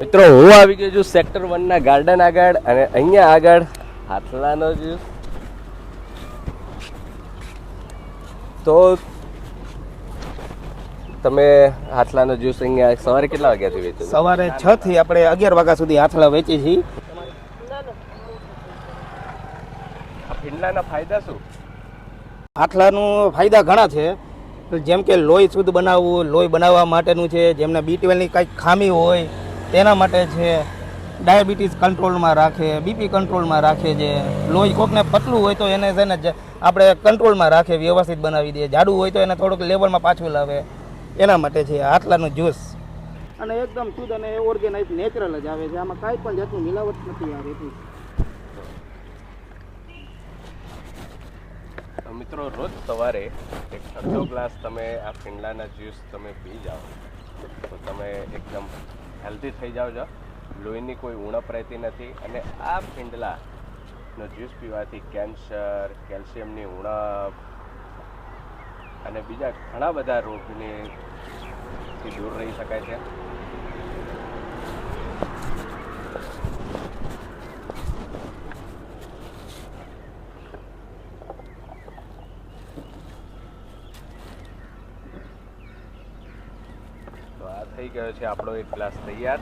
મિત્રો હું આવી ગયો છું સેક્ટર વનના ગાર્ડન આગળ અને અહીંયા આગળ હાથલાનો જ્યુસ તો તમે હાથલાનો જ્યુસ અહીંયા સવારે કેટલા વાગ્યાથી વેચો? સવારે છ થી આપણે અગિયાર વાગ્યા સુધી હાથલા વેચી છીએ. ફીંડલાના ફાયદા શું? હાથલાનું ફાયદા ઘણા છે. જેમ કે લોહી શુદ્ધ બનાવવું લોહી બનાવવા માટેનું છે. જેમને બી ટ્વેલ્વની કંઈક ખામી હોય તેના માટે છે ડાયાબિટીસ કંટ્રોલમાં રાખે બીપી કંટ્રોલમાં રાખે છે લોહી કોકને પતલું હોય તો એને છે ને જ આપણે કંટ્રોલમાં રાખે વ્યવસ્થિત બનાવી દે જાડું હોય તો એને થોડુંક લેવલમાં પાછું લાવે. એના માટે છે હાથલાનું જ્યુસ. અને એકદમ શુદ્ધ અને ઓર્ગેનાઇઝ નેચરલ જ આવે છે. આમાં કાંઈ પણ જાતનું મિલાવટ નથી આવે તો મિત્રો રોજ સવારે એક અડધો ગ્લાસ તમે આ ફીંડલાના જ્યુસ તમે પી જાઓ. તો તમે એકદમ હેલ્ધી થઈ જાઓ છો. લોહીની કોઈ ઉણપ રહેતી નથી અને આ પીંડલાનો જ્યુસ પીવાથી કેન્સર, કેલ્શિયમની ઉણપ અને બીજા ઘણા બધા રોગની દૂર રહી શકાય છે તો આ થઈ ગયો છે આપણો એક ગ્લાસ તૈયાર.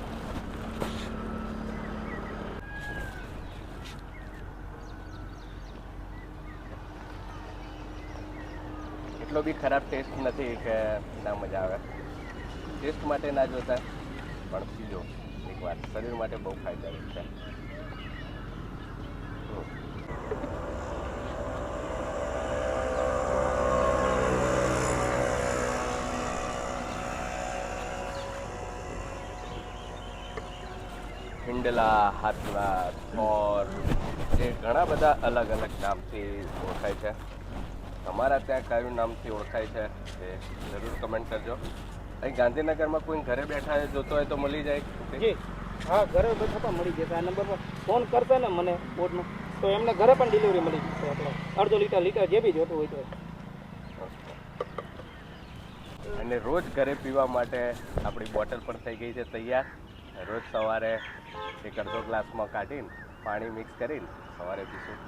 એટલો બી ખરાબ ટેસ્ટ નથી કે ના મજા આવે. ટેસ્ટ માટે ના જોતા, પણ પીજો એકવાર શરીર માટે બહુ ફાયદારૂપ છે. હિંડલા હાથલા થોર એ ઘણા બધા અલગ અલગ નામથી ઓળખાય છે. તમારા ત્યાં કયું નામથી ઓળખાય છે એ જરૂર કમેન્ટ કરજો. અહીં ગાંધીનગરમાં કોઈ ઘરે બેઠા હોય જોતો હોય તો મળી જાય હા ઘરે બેઠા પણ મળી જશે આ નંબર પર ફોન કરશે ને મને કોડનો તો એમને ઘરે પણ ડિલિવરી મળી જશે આપણે. અડધો લીટર લીટર જે બી જોતું હોય તો. અને રોજ ઘરે પીવા માટે આપણી બોટલ પણ થઈ ગઈ છે તૈયાર. રોજ સવારે એક અડધો ગ્લાસમાં કાઢીને પાણી મિક્સ કરીને સવારે પીશું.